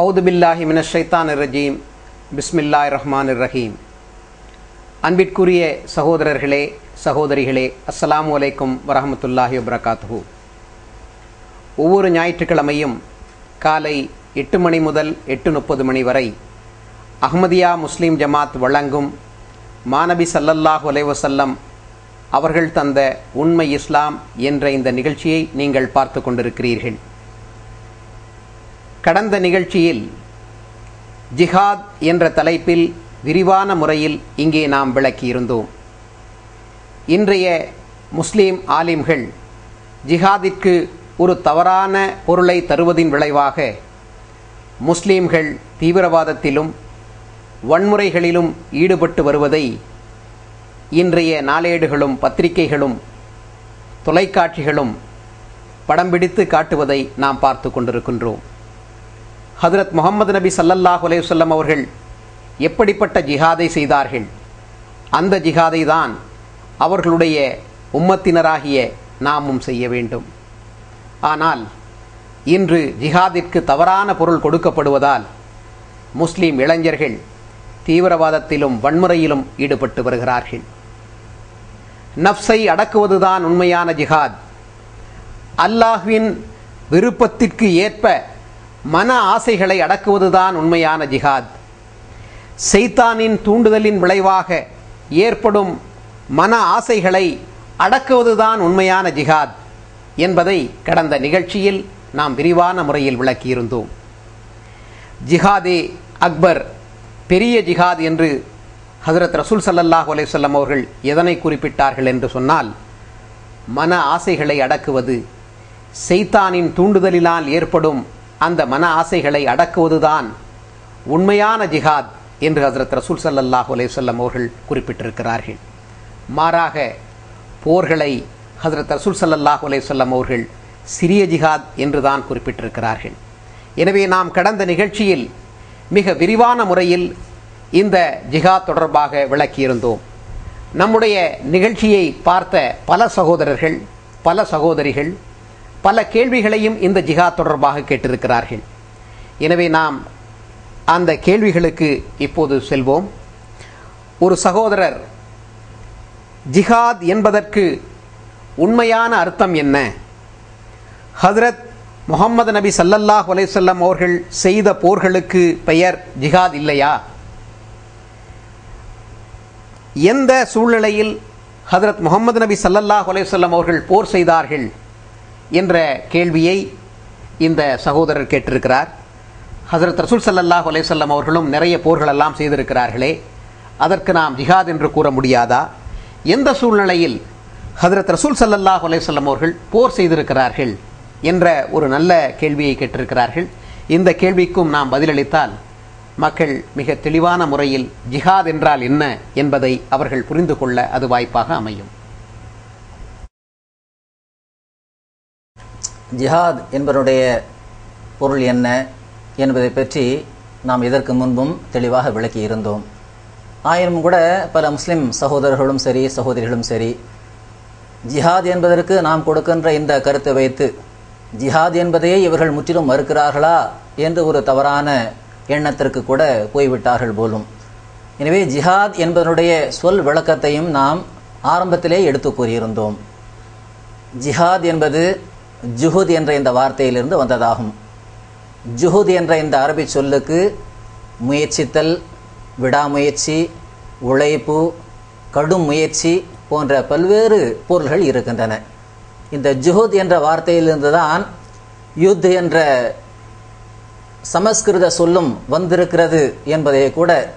அவுது பில்லாஹி மினஷைத்தான் ரஜீம் பிஸ்மில்லாய் ரஹ்மான் ரஹீம் அன்பிற்குரிய சகோதரர்களே சகோதரிகளே அஸ்ஸலாமு அலைக்கும் வரஹமத்துல்லாஹி வபரகாத்து ஒவ்வொரு ஞாயிற்றுக்கிழமையும் காலை எட்டு மணி முதல் எட்டு முப்பது மணி வரை அஹ்மதியா முஸ்லீம் ஜமாத் வழங்கும் மாநபி சல்லல்லாஹ் வலைவசல்லம் அவர்கள் தந்த உண்மை இஸ்லாம் என்ற இந்த நிகழ்ச்சியை நீங்கள் பார்த்து கொண்டிருக்கிறீர்கள். கடந்த நிகழ்ச்சியில் ஜிஹாத் என்ற தலைப்பில் விரிவான முறையில் இங்கே நாம் விளக்கியிருந்தோம். இன்றைய முஸ்லீம் ஆலிம்கள் ஜிஹாதிற்கு ஒரு தவறான பொருளை தருவதின் விளைவாக முஸ்லீம்கள் தீவிரவாதத்திலும் வன்முறைகளிலும் ஈடுபட்டு வருவதை இன்றைய நாளேடுகளும் பத்திரிகைகளும் தொலைக்காட்சிகளும் படம் பிடித்து காட்டுவதை நாம் பார்த்து கொண்டிருக்கின்றோம். ஹதரத் முகமது நபி சல்லல்லாஹ் அலையுசல்லம் அவர்கள் எப்படிப்பட்ட ஜிஹாதை செய்தார்கள்? அந்த ஜிஹாதை தான் அவர்களுடைய உம்மத்தினராகிய நாமும் செய்ய வேண்டும். ஆனால் இன்று ஜிஹாதிற்கு தவறான பொருள் கொடுக்கப்படுவதால் முஸ்லீம் இளைஞர்கள் தீவிரவாதத்திலும் வன்முறையிலும் ஈடுபட்டு வருகிறார்கள். நப்சை அடக்குவதுதான் உண்மையான ஜிஹாத். அல்லாஹ்வின் விருப்பத்திற்கு ஏற்ப மன ஆசைகளை அடக்குவதுதான் உண்மையான ஜிஹாத். செய்தானின் தூண்டுதலின் விளைவாக ஏற்படும் மன ஆசைகளை அடக்குவதுதான் உண்மையான ஜிஹாத் என்பதை கடந்த நிகழ்ச்சியில் நாம் விரிவான முறையில் விளக்கியிருந்தோம். ஜிஹாதே அக்பர் பெரிய ஜிஹாத் என்று ஹசரத் ரசூல் சல்லல்லாஹ் அலைவல்லம் அவர்கள் எதனை குறிப்பிட்டார்கள் என்று சொன்னால் மன ஆசைகளை அடக்குவது செய்தானின் தூண்டுதலினால் ஏற்படும் அந்த மன ஆசைகளை அடக்குவதுதான் உண்மையான ஜிஹாத் என்று ஹசரத் ரசூல் சல்லல்லாஹு அலைவல்லம் அவர்கள் குறிப்பிட்டிருக்கிறார்கள். மாறாக போர்களை ஹசரத் ரசூல் சல்லல்லாஹு அலைவல்லம் அவர்கள் சிறிய ஜிஹாத் என்று தான் குறிப்பிட்டிருக்கிறார்கள். எனவே நாம் கடந்த நிகழ்ச்சியில் மிக விரிவான முறையில் இந்த ஜிஹாத் தொடர்பாக விளக்கியிருந்தோம். நம்முடைய நிகழ்ச்சியை பார்த்த பல சகோதரர்கள் பல சகோதரிகள் பல கேள்விகளையும் இந்த ஜிஹாத் தொடர்பாக கேட்டிருக்கிறார்கள். எனவே நாம் அந்த கேள்விகளுக்கு இப்போது செல்வோம். ஒரு சகோதரர் ஜிஹாத் என்பதற்கு உண்மையான அர்த்தம் என்ன? ஹதரத் முகமது நபி சல்லல்லாஹ் அலைவல்லம் அவர்கள் செய்த போர்களுக்கு பெயர் ஜிஹாத் இல்லையா? எந்த சூழ்நிலையில் ஹதரத் முகமது நபி சல்லல்லாஹ் அலைவல்லம் அவர்கள் போர் செய்தார்கள்? என்ற கேள்வியை இந்த சகோதரர் கேட்டிருக்கிறார். ஹசரத் ரசூல் சல்லல்லாஹ் அலைவல்லம் அவர்களும் நிறைய போர்களெல்லாம் செய்திருக்கிறார்களே அதற்கு நாம் ஜிஹாத் என்று கூற முடியாதா? எந்த சூழ்நிலையில் ஹதரத் ரசூல் சல்லல்லாஹ் அலைவல்லம் அவர்கள் போர் செய்திருக்கிறார்கள் என்ற ஒரு நல்ல கேள்வியை கேட்டிருக்கிறார்கள்? இந்த கேள்விக்கும் நாம் பதிலளித்தால் மக்கள் மிக தெளிவான முறையில் ஜிஹாத் என்றால் என்ன என்பதை அவர்கள் புரிந்து கொள்ள அது வாய்ப்பாக அமையும். ஜிஹாத் என்பதனுடைய பொருள் என்ன என்பதை பற்றி நாம் இதற்கு முன்பும் தெளிவாக விளக்கி இருந்தோம். ஆயினும் கூட பல முஸ்லிம் சகோதரர்களும் சரி சகோதரிகளும் சரி ஜிஹாத் என்பதற்கு நாம் கொடுக்கின்ற இந்த கருத்தை வைத்து ஜிஹாத் என்பதையே இவர்கள் முற்றிலும் மறுக்கிறார்களா என்று ஒரு தவறான எண்ணத்திற்கு கூட போய்விட்டார்கள் போலும். எனவே ஜிஹாத் என்பதனுடைய சொல் விளக்கத்தையும் நாம் ஆரம்பத்திலே எடுத்து கூறியிருந்தோம். ஜிஹாத் என்பது ஜுஹுத் என்ற இந்த வார்த்தையிலிருந்து வந்ததாகும். ஜுஹுத் என்ற இந்த அரபி சொல்லுக்கு முயற்சித்தல் விடாமுயற்சி உழைப்பு கடும் முயற்சி போன்ற பல்வேறு பொருள்கள் இருக்கின்றன. இந்த ஜுஹுத் என்ற வார்த்தையிலிருந்து தான் யுத் என்ற சமஸ்கிருத சொல்லும் வந்திருக்கிறது என்பதை கூட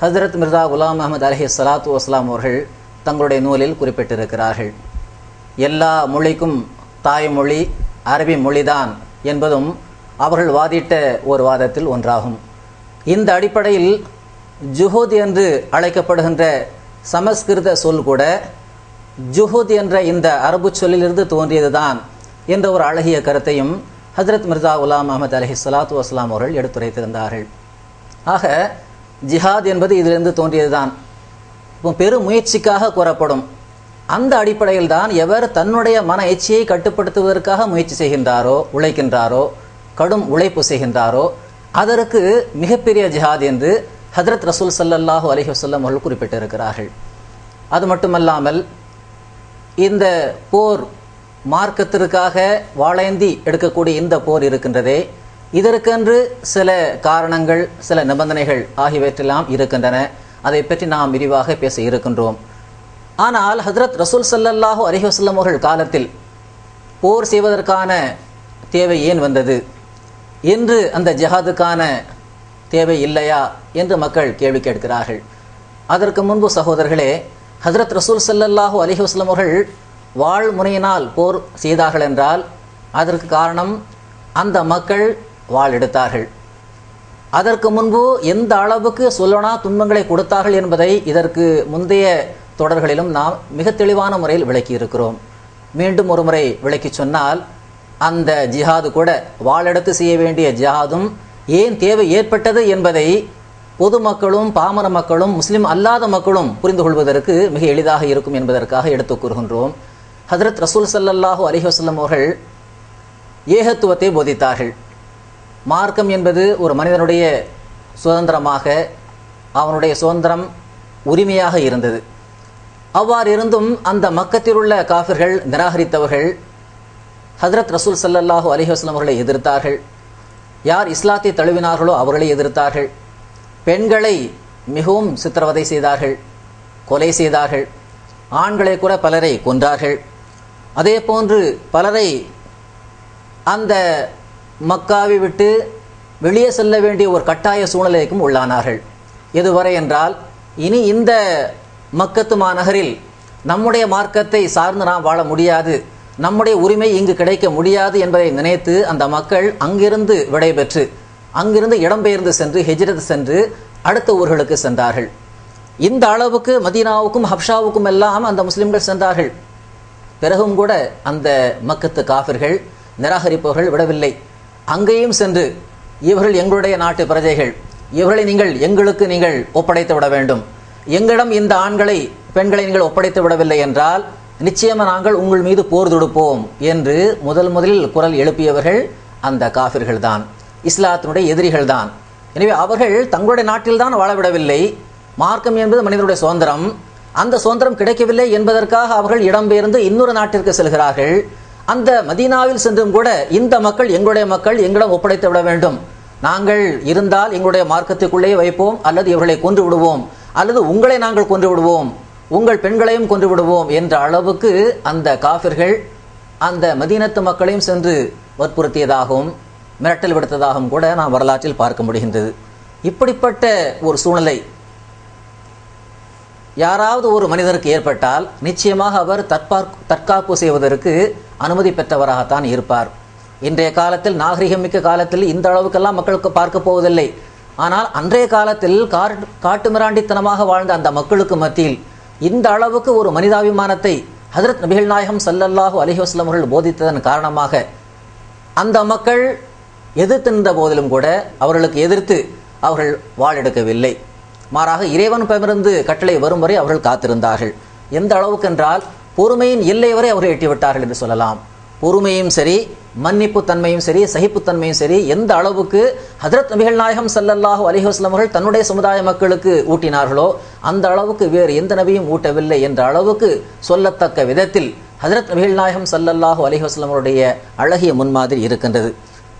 ஹசரத் மிர்சா குலாம் அஹமது அலஹி சலாத்து வஸ்லாம் அவர்கள் தங்களுடைய நூலில் குறிப்பிட்டிருக்கிறார்கள். எல்லா மொழிக்கும் தாய்மொழி அரபி மொழிதான் என்பதும் அவர்கள் வாதிட்ட ஒரு வாதத்தில் ஒன்றாகும். இந்த அடிப்படையில் ஜுஹூத் என்று அழைக்கப்படுகின்ற சமஸ்கிருத சொல் கூட ஜுஹூத் என்ற இந்த அரபு சொல்லிலிருந்து தோன்றியதுதான் என்ற ஒரு அழகிய கருத்தையும் ஹஜரத் மிர்சா உலாம் அஹமது அலஹி சலாத்து வஸ்லாம் அவர்கள் எடுத்துரைத்திருந்தார்கள். ஆக ஜிஹாத் என்பது இதிலிருந்து தோன்றியதுதான். பெரும் முயற்சிக்காக கூறப்படும் அந்த அடிப்படையில் தான் எவர் தன்னுடைய மன எச்சியை கட்டுப்படுத்துவதற்காக முயற்சி செய்கின்றாரோ உழைக்கின்றாரோ கடும் உழைப்பு செய்கின்றாரோ அதற்கு மிகப்பெரிய ஜிஹாத் என்று ஹதரத் ரசூல் சல்லல்லாஹு அலைஹி வஸல்லம் அவர்கள் குறிப்பிட்டிருக்கிறார்கள். அது மட்டுமல்லாமல் இந்த போர் மார்க்கத்திற்காக வாழேந்தி எடுக்கக்கூடிய இந்த போர் இருக்கின்றதே இதற்கென்று சில காரணங்கள் சில நிபந்தனைகள் ஆகியவற்றெல்லாம் இருக்கின்றன. அதை பற்றி நாம் விரிவாக பேச இருக்கின்றோம். ஆனால் ஹஜரத் ரசூல் சல்லல்லாஹு அலஹி வசல்லம் அவர்கள் காலத்தில் போர் செய்வதற்கான தேவை ஏன் வந்தது? என்று அந்த ஜஹாதுக்கான தேவை இல்லையா? என்று மக்கள் கேள்வி கேட்கிறார்கள். அதற்கு முன்பு சகோதரர்களே ஹதரத் ரசூல் ஸல்லல்லாஹு அலஹி வஸ்லம் அவர்கள் வாழ்முனையினால் போர் செய்தார்கள் என்றால் அதற்கு காரணம் அந்த மக்கள் வாழ் எடுத்தார்கள். அதற்கு முன்பு எந்த அளவுக்கு சொல்லனா துன்பங்களை கொடுத்தார்கள் என்பதை இதற்கு முந்தைய தொடர்களிலும் நாம் மிக தெளிவான முறையில் விளக்கி இருக்கிறோம் மீண்டும் ஒரு முறை விளக்கி சொன்னால் அந்த ஜிஹாது கூட வாழெடுத்து செய்ய வேண்டிய ஜிஹாதும் ஏன் தேவை ஏற்பட்டது என்பதை பொதுமக்களும் பாமர மக்களும் முஸ்லிம் அல்லாத மக்களும் புரிந்து கொள்வதற்கு மிக எளிதாக இருக்கும் என்பதற்காக எடுத்துக் கூறுகின்றோம். ஹதரத் ரசூல் ஸல்லல்லாஹு அலைஹி வஸல்லம் அவர்கள் ஏகத்துவத்தை போதித்தார்கள். மார்க்கம் என்பது ஒரு மனிதனுடைய சுதந்திரமாக அவனுடைய சுதந்திரம் உரிமையாக இருந்தது. அவ்வாறு இருந்தும் அந்த மக்கத்தில் உள்ள காஃபிர்கள் நிராகரித்தவர்கள் ஹதரத் ரசூல் ஸல்லல்லாஹு அலிஹஸ்லம் அவர்களை எதிர்த்தார்கள். யார் இஸ்லாத்தை தழுவினார்களோ அவர்களை எதிர்த்தார்கள். பெண்களை மிகவும் சித்திரவதை செய்தார்கள் கொலை செய்தார்கள். ஆண்களை கூட பலரை கொன்றார்கள். அதே போன்று பலரை அந்த மக்காவை விட்டு வெளியே செல்ல வேண்டிய ஒரு கட்டாய சூழ்நிலைக்கும் உள்ளானார்கள். எதுவரை என்றால் இனி இந்த மக்கத்து மாநகரில் நம்முடைய மார்க்கத்தை சார்ந்து நாம் வாழ முடியாது. நம்முடைய உரிமை இங்கு கிடைக்க முடியாது என்பதை நினைத்து அந்த மக்கள் அங்கிருந்து விடைபெற்று அங்கிருந்து இடம்பெயர்ந்து சென்று ஹெஜ்ரத் சென்று அடுத்த ஊர்களுக்கு சென்றார்கள். இந்த அளவுக்கு மதீனாவுக்கும் ஹப்ஷாவுக்கும் எல்லாம் அந்த முஸ்லிம்கள் சென்றார்கள். பிறகும் கூட அந்த மக்கத்து காஃபிர்கள் நிராகரிப்பவர்கள் விடவில்லை. அங்கேயும் சென்று இவர்கள் எங்களுடைய நாட்டு பிரஜைகள் இவர்களை நீங்கள் எங்களுக்கு நீங்கள் ஒப்படைத்து விட வேண்டும். எங்களிடம் இந்த ஆண்களை பெண்களை நீங்கள் ஒப்படைத்து விடவில்லை என்றால் நிச்சயமாக நாங்கள் உங்கள் மீது போர் தொடுப்போம் என்று முதல் முதலில் குரல் எழுப்பியவர்கள் அந்த காஃபிர்கள் தான் இஸ்லாத்தினுடைய எதிரிகள் தான். எனவே அவர்கள் தங்களுடைய நாட்டில்தான் வாழவிடவில்லை மார்க்கம் என்பது மனிதனுடைய சுதந்திரம். அந்த சுதந்திரம் கிடைக்கவில்லை என்பதற்காக அவர்கள் இடம்பெயர்ந்து இன்னொரு நாட்டிற்கு செல்கிறார்கள். அந்த மதீனாவில் சென்றும் கூட இந்த மக்கள் எங்களுடைய மக்கள் எங்களிடம் ஒப்படைத்து விட வேண்டும். நாங்கள் இருந்தால் எங்களுடைய மார்க்கத்துக்குள்ளேயே வைப்போம் அல்லது இவர்களை கொன்று விடுவோம். அல்லது உங்களை நாங்கள் கொன்று விடுவோம் உங்கள் பெண்களையும் கொன்று விடுவோம் என்ற அளவுக்கு அந்த காபிர்கள் அந்த மதீனத்து மக்களையும் சென்று வற்புறுத்தியதாகவும் மிரட்டல் விடுத்ததாகவும் கூட நாம் வரலாற்றில் பார்க்க முடிகின்றது. இப்படிப்பட்ட ஒரு சூழ்நிலை யாராவது ஒரு மனிதருக்கு ஏற்பட்டால் நிச்சயமாக அவர் தற்பார் தற்காப்பு செய்வதற்கு அனுமதி பெற்றவராகத்தான் இருப்பார். இன்றைய காலத்தில் நாகரிகமிக்க காலத்தில் இந்த அளவுக்கெல்லாம் மக்களுக்கு பார்க்க போவதில்லை. ஆனால் அன்றைய காலத்தில் காட்டுமிராண்டித்தனமாக வாழ்ந்த அந்த மக்களுக்கு மத்தியில் இந்த அளவுக்கு ஒரு மனிதாபிமானத்தை ஹதரத் நபிகள் நாயகம் சல்லல்லாஹு அலஹி வஸ்லம் அவர்கள் போதித்ததன் காரணமாக அந்த மக்கள் எதிர்த்து நின்ற போதிலும் கூட அவர்களுக்கு எதிர்த்து அவர்கள் வாழெடுக்கவில்லை மாறாக இறைவன் பெயர்ந்து கட்டளை வரும் வரை அவர்கள் காத்திருந்தார்கள். எந்த அளவுக்கு என்றால் பொறுமையின் எல்லை வரை அவர்கள் எட்டிவிட்டார்கள் என்று சொல்லலாம். பொறுமையும் சரி மன்னிப்பு தன்மையும் சரி சகிப்புத்தன்மையும் சரி எந்த அளவுக்கு ஹதரத் நபிகள் நாயகம் சல்லல்லாஹு அலிஹஸ்லம் அவர்கள் தன்னுடைய சமுதாய மக்களுக்கு ஊட்டினார்களோ அந்த அளவுக்கு வேறு எந்த நபியும் ஊட்டவில்லை என்ற அளவுக்கு சொல்லத்தக்க விதத்தில் ஹதரத் நபிகள் நாயகம் சல்லல்லாஹு அலிஹஸ்லம் அவருடைய அழகிய முன்மாதிரி இருக்கின்றது.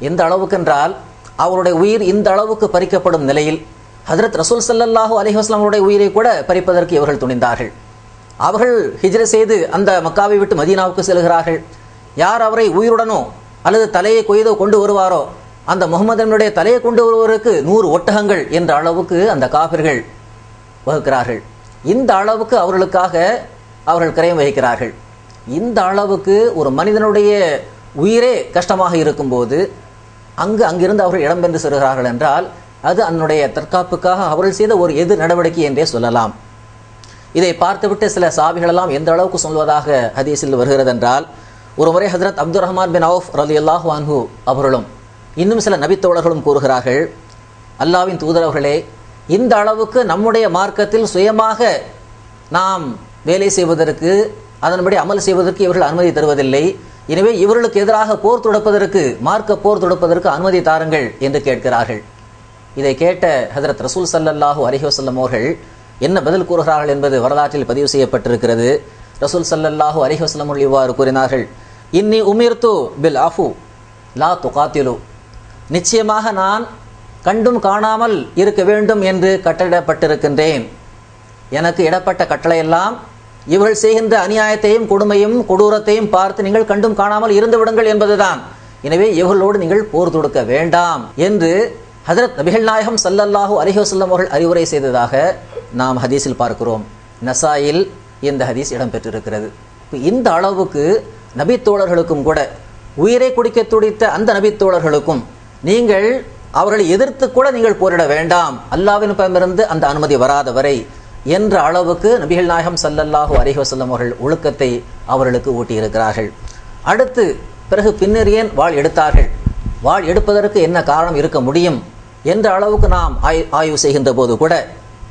எந்த அளவுக்கு என்றால் அவருடைய உயிர் இந்த அளவுக்கு பறிக்கப்படும் நிலையில் ஹதரத் ரசூல் சல்லல்லாஹு அலஹி அவருடைய உயிரை கூட பறிப்பதற்கு இவர்கள் துணிந்தார்கள். அவர்கள் ஹிஜ்ர செய்து அந்த மக்காவை விட்டு மதீனாவுக்கு செல்கிறார்கள். யார் அவரை உயிருடனோ அல்லது தலையை கொய்தோ கொண்டு வருவாரோ அந்த முகமதனுடைய தலையை கொண்டு வருவதற்கு நூறு ஒட்டகங்கள் என்ற அளவுக்கு அந்த காபிர்கள் வகுக்கிறார்கள். இந்த அளவுக்கு அவர்களுக்காக அவர்கள் கிரயம் வகிக்கிறார்கள். இந்த அளவுக்கு ஒரு மனிதனுடைய உயிரே கஷ்டமாக இருக்கும்போது அங்கு அங்கிருந்து அவர்கள் இடம்பெயர்ந்து செல்கிறார்கள் என்றால் அது அதனுடைய தற்காப்புக்காக அவர்கள் செய்த ஒரு எதிர் நடவடிக்கை என்றே சொல்லலாம். இதை பார்த்துவிட்டு சில சாபிகளெல்லாம் எந்த அளவுக்கு சொல்வதாக ஹதீஸில் வருகிறது என்றால் ஒரு முறை ஹசரத் அப்துல் ரஹ்மான் பின் அவுஃப் ரலி அல்லாஹ் வான்ஹூ அவர்களும் இன்னும் சில நபித்தோழர்களும் கூறுகிறார்கள் அல்லாவின் தூதரவர்களே இந்த அளவுக்கு நம்முடைய மார்க்கத்தில் சுயமாக நாம் வேலை செய்வதற்கு அதன்படி அமல் செய்வதற்கு இவர்கள் அனுமதி தருவதில்லை. எனவே இவர்களுக்கு எதிராக போர் தொடுப்பதற்கு மார்க்க போர் தொடுப்பதற்கு அனுமதி தாருங்கள் என்று கேட்கிறார்கள். இதை கேட்ட ஹதரத் ரசூல் சல்லல்லாஹு அலைஹி வஸல்லம் அவர்கள் என்ன பதில் கூறுகிறார்கள் என்பது வரலாற்றில் பதிவு செய்யப்பட்டிருக்கிறது. ரசூல் சல்லல்லாஹு அலைஹி வஸல்லம் இவ்வாறு கூறினார்கள் இன்னி உமிர்த்து பில் அஃபு லா துகாத்திலு. நிச்சயமாக நான் கண்டும் காணாமல் இருக்க வேண்டும் என்று கட்டளிடப்பட்டிருக்கின்றேன் எனக்கு இடப்பட்ட கட்டளையெல்லாம் இவள் செய்கின்ற அநியாயத்தையும் கொடுமையும் கொடூரத்தையும் பார்த்து நீங்கள் கண்டும் காணாமல் இருந்து விடுங்கள் என்பதுதான். எனவே இவர்களோடு நீங்கள் போர் தொடுக்க வேண்டாம் என்று ஹதரத் நபிகள் நாயகம் சல்லல்லாஹு அலைஹி அவர்கள் அறிவுரை செய்ததாக நாம் ஹதீஸில் பார்க்கிறோம். நசாயில் இந்த ஹதீஸ் இடம்பெற்றிருக்கிறது. இப்போ இந்த அளவுக்கு நபித்தோழர்களுக்கும் கூட உயிரை குடிக்க துடித்த அந்த நபித்தோழர்களுக்கும் நீங்கள் அவர்களை எதிர்த்து கூட நீங்கள் போரிட வேண்டாம். அல்லாவின் அந்த அனுமதி வராத வரை என்ற அளவுக்கு நபிகள் நாயகம் சல்லல்லாஹு அலைஹி அவர்கள் ஒழுக்கத்தை அவர்களுக்கு ஊட்டியிருக்கிறார்கள். அடுத்து பிறகு பின்னர் ஏன் வாழ் எடுத்தார்கள்? வாழ் எடுப்பதற்கு என்ன காரணம் இருக்க முடியும் என்ற அளவுக்கு நாம் ஆய்- ஆய்வு செய்கின்ற போது கூட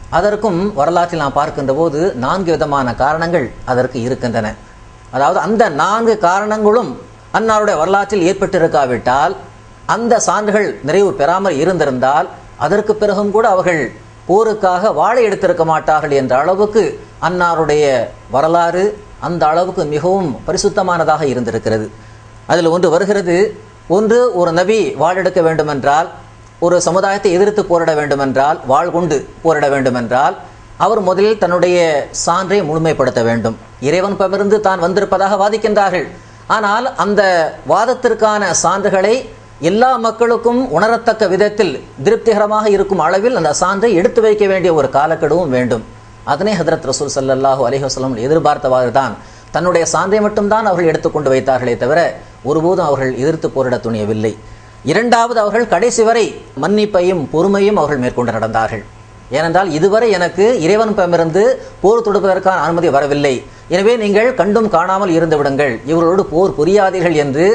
அதற்கும் வரலாற்றில் நாம் பார்க்கின்ற போது நான்கு விதமான காரணங்கள் அதற்கு இருக்கின்றன. அதாவது அந்த நான்கு காரணங்களும் அன்னாருடைய வரலாற்றில் ஏற்பட்டிருக்காவிட்டால் அந்த சான்றுகள் நிறைவு பெறாமல் இருந்திருந்தால் அதற்கு பிறகும் கூட அவர்கள் போருக்காக வாழை எடுத்திருக்க மாட்டார்கள் என்ற அளவுக்கு அன்னாருடைய வரலாறு அந்த அளவுக்கு மிகவும் பரிசுத்தமானதாக இருந்திருக்கிறது. அதில் ஒன்று வருகிறது ஒன்று ஒரு நபி வாழெடுக்க வேண்டுமென்றால் ஒரு சமுதாயத்தை எதிர்த்து போரிட வேண்டுமென்றால் வாழ் கொண்டு போரிட வேண்டுமென்றால் அவர் முதலில் தன்னுடைய சான்றை முழுமைப்படுத்த வேண்டும். இறைவன் பமிருந்து தான் வந்திருப்பதாக வாதிக்கின்றார்கள். ஆனால் அந்த வாதத்திற்கான சான்றுகளை எல்லா மக்களுக்கும் உணரத்தக்க விதத்தில் திருப்திகரமாக இருக்கும் அளவில் அந்த சான்றை எடுத்து வைக்க வேண்டிய ஒரு காலக்கெடுவும் வேண்டும். அதனை ஹதரத் ரசூல் சல்லாஹூ அலிஹசலம் எதிர்பார்த்தவாறு தான் தன்னுடைய சான்றை மட்டும்தான் அவர்கள் எடுத்துக்கொண்டு வைத்தார்களே தவிர ஒருபோதும் அவர்கள் எதிர்த்து போரிட துணியவில்லை. இரண்டாவது அவர்கள் கடைசி வரை மன்னிப்பையும் பொறுமையும் அவர்கள் மேற்கொண்டு நடந்தார்கள். ஏனென்றால் இதுவரை எனக்கு இறைவன்பமிருந்து போர் தொடுப்பதற்கான அனுமதி வரவில்லை. எனவே நீங்கள் கண்டும் காணாமல் இருந்து விடுங்கள். இவர்களோடு போர் புரியாதீர்கள் என்று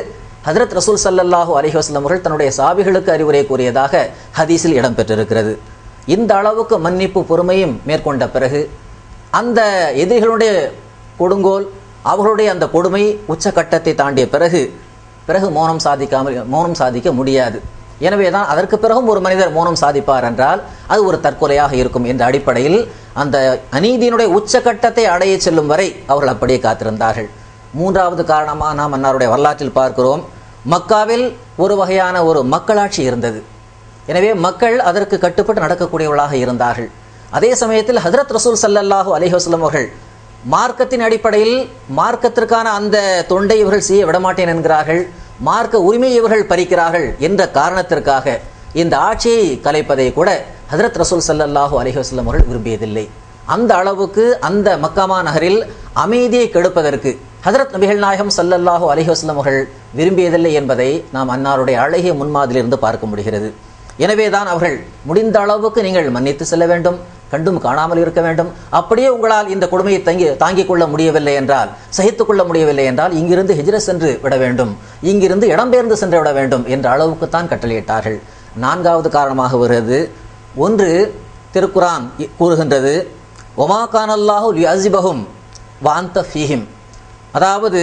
ஹதரத் ரசூல் சல்லல்லாஹு அலிஹஸ்லம் அவர்கள் தன்னுடைய சாபிகளுக்கு அறிவுரை கூறியதாக ஹதீஸில் இடம்பெற்றிருக்கிறது. இந்த அளவுக்கு மன்னிப்பு பொறுமையும் மேற்கொண்ட பிறகு அந்த எதிரிகளுடைய கொடுங்கோல் அவர்களுடைய அந்த கொடுமை உச்சக்கட்டத்தை தாண்டிய பிறகு பிறகு மௌனம் சாதிக்காமல் மௌனம் சாதிக்க முடியாது. எனவே தான் அதற்கு பிறகும் ஒரு மனிதர் மௌனம் சாதிப்பார் என்றால் அது ஒரு தற்கொலையாக இருக்கும் என்ற அடிப்படையில் அந்த அநீதியினுடைய உச்சகட்டத்தை அடைய செல்லும் வரை அவர்கள் அப்படியே காத்திருந்தார்கள். மூன்றாவது காரணமாக நாம் அன்னாருடைய வரலாற்றில் பார்க்கிறோம். மக்காவில் ஒரு வகையான ஒரு மக்களாட்சி இருந்தது. எனவே மக்கள் அதற்கு கட்டுப்பட்டு நடக்கக்கூடியவர்களாக இருந்தார்கள். அதே சமயத்தில் ஹஜரத் ரசூல் ஸல்லல்லாஹு அலைஹி அவர்கள் மார்க்கத்தின் அடிப்படையில் மார்க்கத்திற்கான அந்த தொண்டை இவர்கள் செய்ய விடமாட்டேன் என்கிறார்கள். மார்க்க உரிமை இவர்கள் பறிக்கிறார்கள் என்ற காரணத்திற்காக இந்த ஆட்சியை கலைப்பதை கூட ஹதரத் ரசூல் ஸல்லல்லாஹு அலைஹி அவர்கள் விரும்பியதில்லை. அந்த அளவுக்கு அந்த மக்காமா நகரில் அமைதியை கெடுப்பதற்கு ஹதரத் நபிகள் நாயகம் ஸல்லல்லாஹு அலிஹஸ்லம் அவர்கள் விரும்பியதில்லை என்பதை நாம் அன்னாருடைய அழகிய முன்மாதிரியிலிருந்து பார்க்க முடிகிறது. எனவேதான் அவர்கள் முடிந்த அளவுக்கு நீங்கள் மன்னித்து செல்ல வேண்டும். கண்டும் காணாமல் இருக்க வேண்டும். அப்படியே உங்களால் இந்த கொடுமையை தங்கி தாங்கிக் கொள்ள முடியவில்லை என்றால் சகித்துக் கொள்ள முடியவில்லை என்றால் இங்கிருந்து ஹிஜ்ர சென்று விட வேண்டும். இங்கிருந்து இடம்பெயர்ந்து சென்று விட வேண்டும் என்ற அளவுக்குத்தான் கட்டளையிட்டார்கள். நான்காவது காரணமாக வருகிறது. ஒன்று திருக்குரான் கூறுகின்றது. ஒமா கானல்லாஹு லியஸிபஹும் வாந்த ஃபீஹிம். அதாவது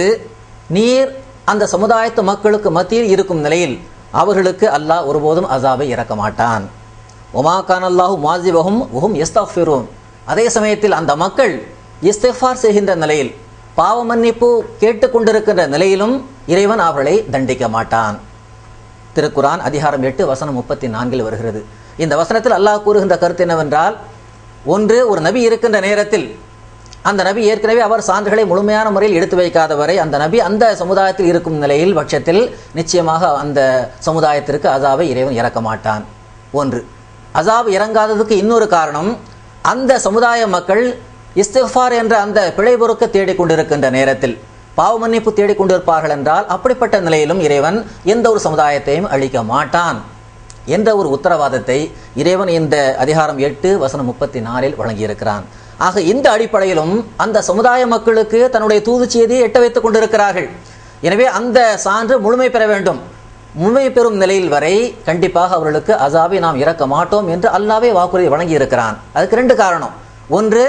நீர் அந்த சமுதாயத்து மக்களுக்கு மத்தியில் இருக்கும் நிலையில் அவர்களுக்கு அல்லாஹ் ஒருபோதும் அசாபை இறக்க மாட்டான். ஒமா கானல்லாஹு மாஜிபஹும் உஹும் எஸ்தஃபிரூன் அதே சமயத்தில் அந்த மக்கள் இஸ்திஃபார் செய்கின்ற நிலையில் பாவ மன்னிப்பு கேட்டுக்கொண்டிருக்கின்ற நிலையிலும் இறைவன் அவர்களை தண்டிக்க மாட்டான். திருக்குரான் அதிகாரம் எட்டு வசனம் முப்பத்தி நான்கில் வருகிறது. இந்த வசனத்தில் அல்லாஹ் கூறுகின்ற கருத்து என்னவென்றால் ஒன்று ஒரு நபி இருக்கின்ற நேரத்தில் அந்த நபி ஏற்கனவே அவர் சான்றுகளை முழுமையான முறையில் எடுத்து வைக்காத வரை அந்த நபி அந்த சமுதாயத்தில் இருக்கும் நிலையில் பட்சத்தில் நிச்சயமாக அந்த சமுதாயத்திற்கு அதாவை இறைவன் இறக்க மாட்டான். ஒன்று அசாப் இறங்காததுக்கு இன்னொரு காரணம் அந்த சமுதாய மக்கள் இஸ்திஃபார் என்ற அந்த பிழை பொறுக்க தேடிக்கொண்டிருக்கின்ற நேரத்தில் பாவ மன்னிப்பு தேடிக்கொண்டிருப்பார்கள் என்றால் அப்படிப்பட்ட நிலையிலும் இறைவன் எந்த ஒரு சமுதாயத்தையும் அழிக்க மாட்டான் என்ற ஒரு உத்தரவாதத்தை இறைவன் இந்த அதிகாரம் எட்டு வசனம் முப்பத்தி நாலில் வழங்கியிருக்கிறான். ஆக இந்த அடிப்படையிலும் அந்த சமுதாய மக்களுக்கு தன்னுடைய தூது செய்தியை எட்ட வைத்துக் கொண்டிருக்கிறார்கள். எனவே அந்த சான்று முழுமை பெற வேண்டும். முழுமை பெறும் நிலையில் வரை கண்டிப்பாக அவர்களுக்கு அசாபை நாம் இறக்க மாட்டோம் என்று அல்லாவே வாக்குறுதி வழங்கி இருக்கிறான் அதுக்கு ரெண்டு காரணம். ஒன்று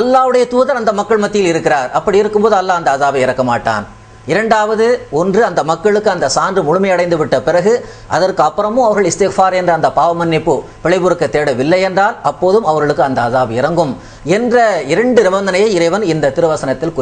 அல்லாவுடைய தூதர் அந்த மக்கள் மத்தியில் இருக்கிறார். அப்படி இருக்கும்போது அல்லாஹ் அந்த அசாபை இறக்க மாட்டான். இரண்டாவது ஒன்று அந்த மக்களுக்கு அந்த சான்று முழுமையடைந்து விட்ட பிறகு அதற்கு அப்புறமும் அவர்கள் இஸ்திஃபார் என்ற அந்த பாவ மன்னிப்பு பிழைபொறுக்க தேடவில்லை என்றால் அப்போதும் அவர்களுக்கு அந்த அசாப் இறங்கும் என்ற இரண்டு நிபந்தனையை இறைவன் இந்த திருவசனத்தில் குறிப்பிட்டார்